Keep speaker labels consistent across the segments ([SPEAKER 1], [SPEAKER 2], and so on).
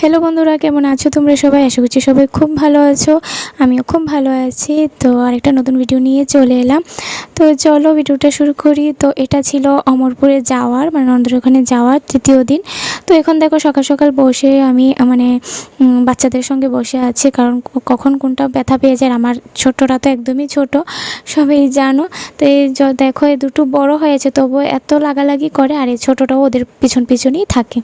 [SPEAKER 1] Hello বন্ধুরা, কেমন আছো তোমরা সবাই? আশা করছি সবাই খুব ভালো আছো। আমিও খুব ভালো আছি। তো আরেকটা নতুন ভিডিও নিয়ে চলে এলাম। তো চলো ভিডিওটা শুরু করি। তো এটা ছিল অমরপুরে যাওয়ার মানে নন্দের ওখানে যাওয়ার তৃতীয় দিন। তো এখন দেখো সকাল সকাল বসে আমি মানে বাচ্চাদের সঙ্গে বসে আছি। কারণ কখন কোনটা ব্যথা পেয়ে যায় আমার ছোটরা তো একদমই ছোট, সবাই জানো। তো এই দেখো, এই দুটো বড় হয়েছে তবু এত লাগালাগি করে, আর এই ছোটোটাও ওদের পিছন পিছনেই থাকে।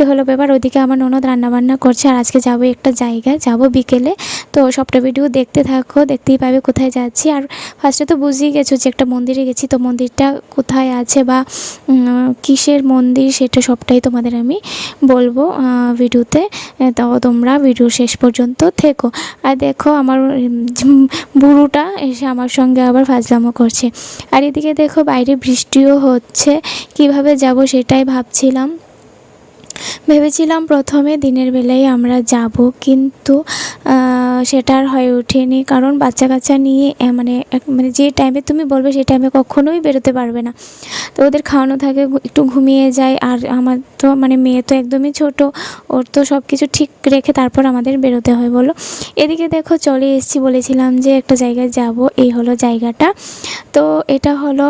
[SPEAKER 1] এ হলো ব্যাপার। ওইদিকে আমার ননদ রান্নাবান্না করছে আর আজকে যাব একটা জায়গায়, যাব বিকেলে। তো সবটা ভিডিও দেখতে থাকো, দেখতেই পাবে কোথায় যাচ্ছি। আর ফার্স্টে তো বুঝেই গেছো যে একটা মন্দিরে গেছি, তো মন্দিরটা কোথায় আছে বা কিসের মন্দির সেটা সবটাই তোমাদের আমি বলব ভিডিওতে তো তোমরা ভিডিও শেষ পর্যন্ত থেকো। আর দেখো আমার বুড়োটা এসে আমার সঙ্গে আবার ফাজলামো করছে। আর এদিকে দেখো বাইরে বৃষ্টিও হচ্ছে, কীভাবে যাব সেটাই ভাবছিলাম। ভেবেছিলাম প্রথমে দিনের বেলায় আমরা যাব কিন্তু সেটা আর হয়ে ওঠেনি। কারণ বাচ্চা কাচ্চা নিয়ে মানে মানে যে টাইমে তুমি বলবে সেই টাইমে কখনোই বেরোতে পারবে না। তো ওদের খাওয়ানো থাকে একটু ঘুমিয়ে যায়। আর আমার তো মানে মেয়ে তো একদমই ছোট। ওর তো সব কিছু ঠিক রেখে তারপর আমাদের বেরোতে হয়, বলো। এদিকে দেখো, চলে এসেছি বলেছিলাম যে একটা জায়গায় যাব। এই হলো জায়গাটা। তো এটা হলো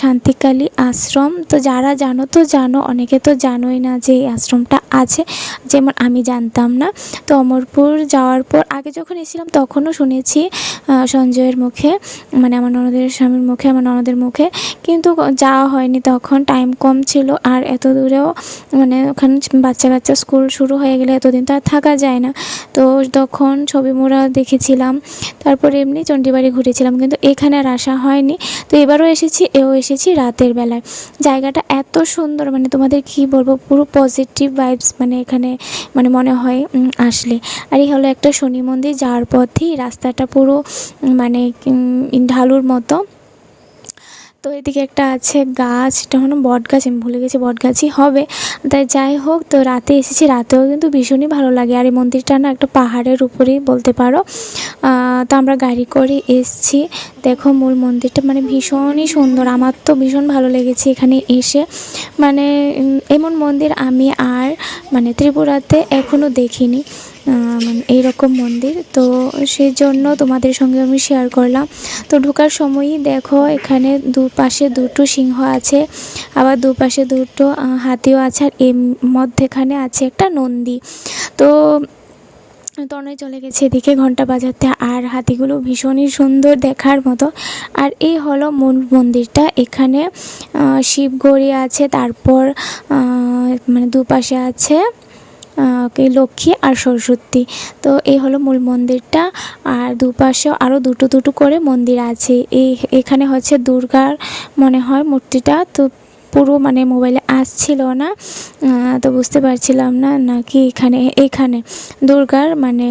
[SPEAKER 1] শান্তিকালী আশ্রম। তো যারা জানো তো জানো, অনেকে তো জানোই না যে এই আশ্রমটা আছে। যেমন আমি জানতাম না। তো অমরপুর যাওয়ার পর আগে যখন এসেছিলাম, তখনও শুনেছি সঞ্জয়ের মুখে মানে আমার ননদের স্বামীর মুখে, আমার ননদের মুখে, কিন্তু যাওয়া হয়নি তখন টাইম কম ছিল, আর এত দূরেও মানে ওখানে বাচ্চা কাচ্চা স্কুল শুরু হয়ে গেলে এতদিন তো আর থাকা যায় না। তো তখন ছবি মোড়া দেখেছিলাম, তারপরে এমনি চণ্ডীবাড়ি ঘুরেছিলাম, কিন্তু এখানে আর আসা হয়নি। তো এবারও এসেছি, এও এসেছি রাতের বেলায়। জায়গাটা এত সুন্দর মানে তোমাদের কি বলব, পুরো পজিটিভ ভাইবস মানে এখানে মানে মনে হয় আসলে। আর এই হলো একটা শনি মন্দির। যাওয়ার পথেই রাস্তাটা পুরো মানে ঢালুর মতো। তো এদিকে একটা আছে গাছ, এটা হলো বট গাছ আমি ভুলে গেছি বট গাছই হবে। তাই যাই হোক, তো রাতে এসেছি, রাতেও কিন্তু ভীষণই ভালো লাগে। আর এই মন্দিরটা না একটা পাহাড়ের উপরেই বলতে পারো। তো আমরা গাড়ি করে এসছি। দেখো মূল মন্দিরটা মানে ভীষণই সুন্দর। আমার তো ভীষণ ভালো লেগেছে এখানে এসে। মানে এমন মন্দির আমি আর মানে ত্রিপুরাতে এখনও দেখিনি। মানে এইরকম মন্দির। তো সেই জন্য তোমাদের সঙ্গে আমি শেয়ার করলাম। তো ঢোকার সময়ই দেখো এখানে দুপাশে দুটো সিংহ আছে, আবার দুপাশে দুটো হাতিও আছে, আর এর মধ্যেখানে আছে একটা নন্দী। তো তনয় চলে গেছে এদিকে ঘণ্টা বাজাতে, আর হাতিগুলো ভীষণই সুন্দর দেখার মতো। আর এই হলো মূল মন্দিরটা। এখানে শিবগড়ি আছে, তারপর মানে দুপাশে আছে লক্ষ্মী আর সরস্বতী। তো এই হলো মূল মন্দিরটা। আর দুপাশেও আরও দুটো দুটো করে মন্দির আছে। এই এখানে হচ্ছে দুর্গার মনে হয় মূর্তিটা। তো পুরো মানে মোবাইলে আসছিল না তো বুঝতে পারছিলাম না নাকি এখানে এখানে দুর্গার মানে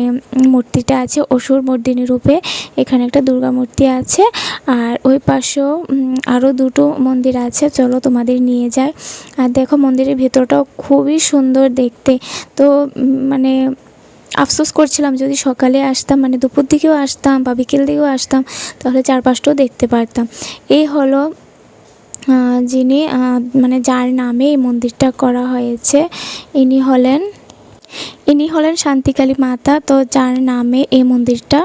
[SPEAKER 1] মূর্তিটা আছে, অসুর মর্দিনী রূপে এখানে একটা দুর্গা মূর্তি আছে আর ওই পাশেও আরও দুটো মন্দির আছে, চলো তোমাদের নিয়ে যায় আর দেখো মন্দিরের ভেতরটাও খুবই সুন্দর দেখতে, তো মানে আফসোস করছিলাম যদি সকালে আসতাম মানে দুপুর দিকেও আসতাম বা বিকেল দিকেও আসতাম, তাহলে চারপাশটাও দেখতে পারতাম। এই হলো যিনি মানে যার নামে এই মন্দিরটা করা হয়েছে, ইনি হলেন ইনি হলেন শান্তিকালী মাতা, তো যার নামে এই মন্দিরটা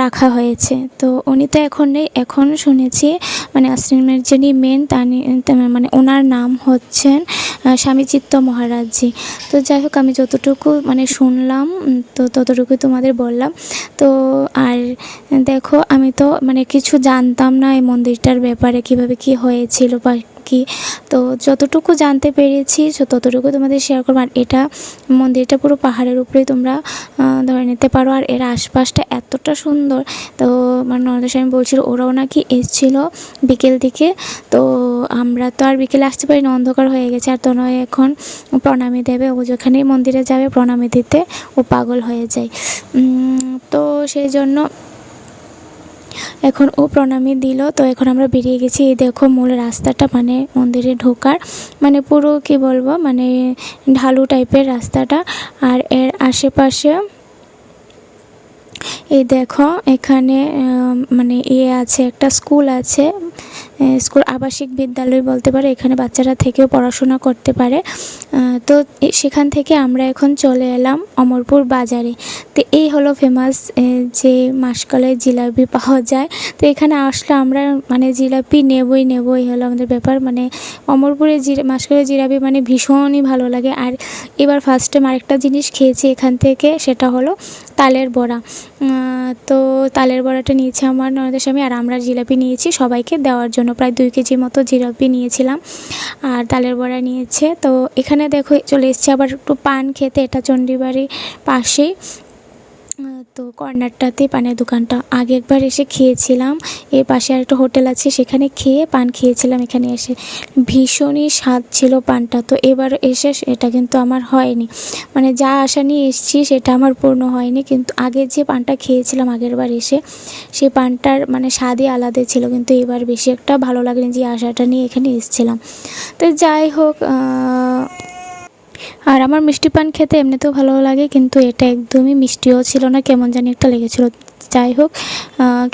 [SPEAKER 1] রাখা হয়েছে। তো উনি তো এখন নেই, এখন শুনেছি মানে আশ্রমের যিনি মেন তানি মানে ওনার নাম হচ্ছেন স্বামী চিত্ত মহারাজজি। তো যাই হোক, আমি যতটুকু মানে শুনলাম তো ততটুকুই তোমাদের বললাম। তো আর দেখো, আমি তো মানে কিছু জানতাম না এই মন্দিরটার ব্যাপারে, কীভাবে কি হয়েছিল বা কি? তো যতটুকু জানতে পেরেছি ততটুকু তোমাদের শেয়ার করব। আর এটা মন্দিরটা পুরো পাহাড়ের উপরেই তোমরা ধরে নিতে পারো। আর এর আশপাশটা এতটা সুন্দর, তো আমার ননদের স্বামী বলছিল, ওরাও নাকি এসছিল বিকেল দিকে। তো আমরা তো আর বিকেলে আসতে পারি অন্ধকার হয়ে গেছে। আর তনয় এখন প্রণামী দেবে। ও যেখানেই মন্দিরে যাবে, প্রণামী দিতে ও পাগল হয়ে যায়। তো সেই জন্য এখন ও প্রণামী দিল। তো এখন আমরা বেরিয়ে গেছি। এই দেখো মূল রাস্তাটা মানে মন্দিরে ঢোকার। মানে পুরো কি বলব মানে ঢালু টাইপের রাস্তাটা। আর এর আশেপাশে এই দেখো এখানে মানে ইয়ে আছে, একটা স্কুল আছে। স্কুল আবাসিক বিদ্যালয় বলতে পারে, এখানে বাচ্চারা থেকেও পড়াশোনা করতে পারে। তো সেখান থেকে আমরা এখন চলে এলাম অমরপুর বাজারে। তো এই হলো ফেমাস যে মাসকলাই জিলাপি পাওয়া যায়। তো এখানে আসলে আমরা মানে জিলাপি নেবই নেবই হলো আমাদের ব্যাপার। মানে অমরপুরে জিরা মাসকলাই জিলাপি মানে ভীষণই ভালো লাগে। আর এবার ফার্স্ট টাইম আরেকটা জিনিস খেয়েছি এখান থেকে, সেটা হলো তালের বড়া। তো তালের বড়াটা নিয়েছে আমার ননদের স্বামী, আর আমরা জিলাপি নিয়েছি সবাইকে দেওয়ার জন্য। প্রায় দুই কেজি মতো জিরাপি নিয়েছিলাম আর তালের বড়া নিয়েছে। তো এখানে দেখো চলে এসছে আবার একটু পান খেতে, এটা চণ্ডীবাড়ির পাশেই। তো কর্নারটাতে পানের দোকানটা। আগে একবার এসে খেয়েছিলাম। এর পাশে আর একটা হোটেল আছে, সেখানে খেয়ে পান খেয়েছিলাম এখানে এসে। ভীষণই স্বাদ ছিল পানটা। তো এবার এসে এটা কিন্তু আমার হয়নি। মানে যা আশা নিয়ে এসেছি, সেটা আমার পূর্ণ হয়নি। কিন্তু আগে যে পানটা খেয়েছিলাম আগের বার এসে সেই পানটার মানে স্বাদই আলাদা ছিল। কিন্তু এবার বেশি একটা ভালো লাগেনি যে আশাটা নিয়ে এখানে এসেছিলাম। তো যাই হোক আর আমার মিষ্টি পান খেতে এমনিতেও ভালো লাগে, কিন্তু এটা একদমই মিষ্টিও ছিল না, কেমন জানি একটা লেগেছিলো। যাই হোক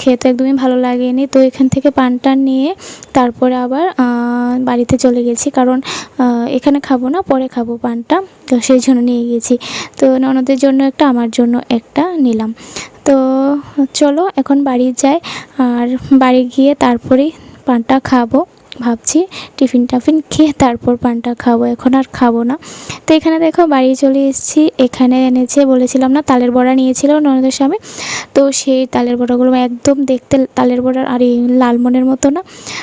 [SPEAKER 1] খেতে একদমই ভালো লাগেনি। তো এখান থেকে পানটা নিয়ে তারপরে আবার বাড়িতে চলে গেছি, কারণ এখানে খাব না, পরে খাব পানটা। তো সেই জন্য নিয়ে গেছি। তো ননদের জন্য একটা, আমার জন্য একটা নিলাম। তো চলো, এখন বাড়ি যাই। আর বাড়ি গিয়ে তারপরেই পানটা খাব। ভাবছি টিফিন টাফিন খেয়ে তারপর পানটা খাব, এখন আর খাব না। তো এখানে দেখো বাড়ি চলে এসেছি। এখানে এনেছে, বলেছিলাম না, তালের বড়া নিয়েছিল ননদের স্বামী। তো সেই তালের বড়াগুলো একদম দেখতে তালের বড়ার আর এই লালমনের মতো না।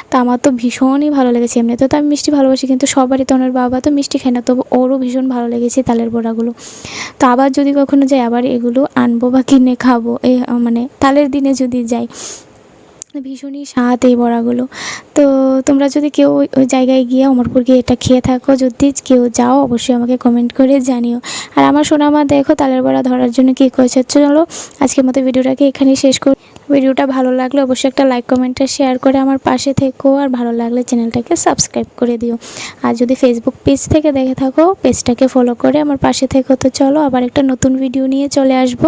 [SPEAKER 1] তো আমার তো ভীষণই ভালো লেগেছে। এমনিতে তো আমি মিষ্টি ভালোবাসি, কিন্তু সবারই তো ওনার বাবা তো মিষ্টি খায় না। তবু ওরও ভীষণ ভালো লেগেছে তালের বড়াগুলো। তো আবার যদি কখনো যাই, আবার এগুলো আনব বা কিনে খাব। এ মানে তালের দিনে যদি যাই। ভীষণই স্বাদ এই বড়াগুলো। তো তোমরা যদি কেউ ওই ওই জায়গায় গিয়ে অমরপুর গিয়ে এটা খেয়ে থাকো, যদি কেউ যাও, অবশ্যই আমাকে কমেন্ট করে জানিও। আর আমার সোনামা, দেখো তালের বড়া ধরার জন্য কী করেছে। চলো, আজকের মতো ভিডিওটাকে এখানেই শেষ করি। ভিডিওটা ভালো লাগলে অবশ্যই একটা লাইক কমেন্টটা শেয়ার করে আমার পাশে থেকো। আর ভালো লাগলে চ্যানেলটাকে সাবস্ক্রাইব করে দিও। আর যদি ফেসবুক পেজ থেকে দেখে থাকো পেজটাকে ফলো করে আমার পাশে থেকো। তো চলো, আবার একটা নতুন ভিডিও নিয়ে চলে আসব।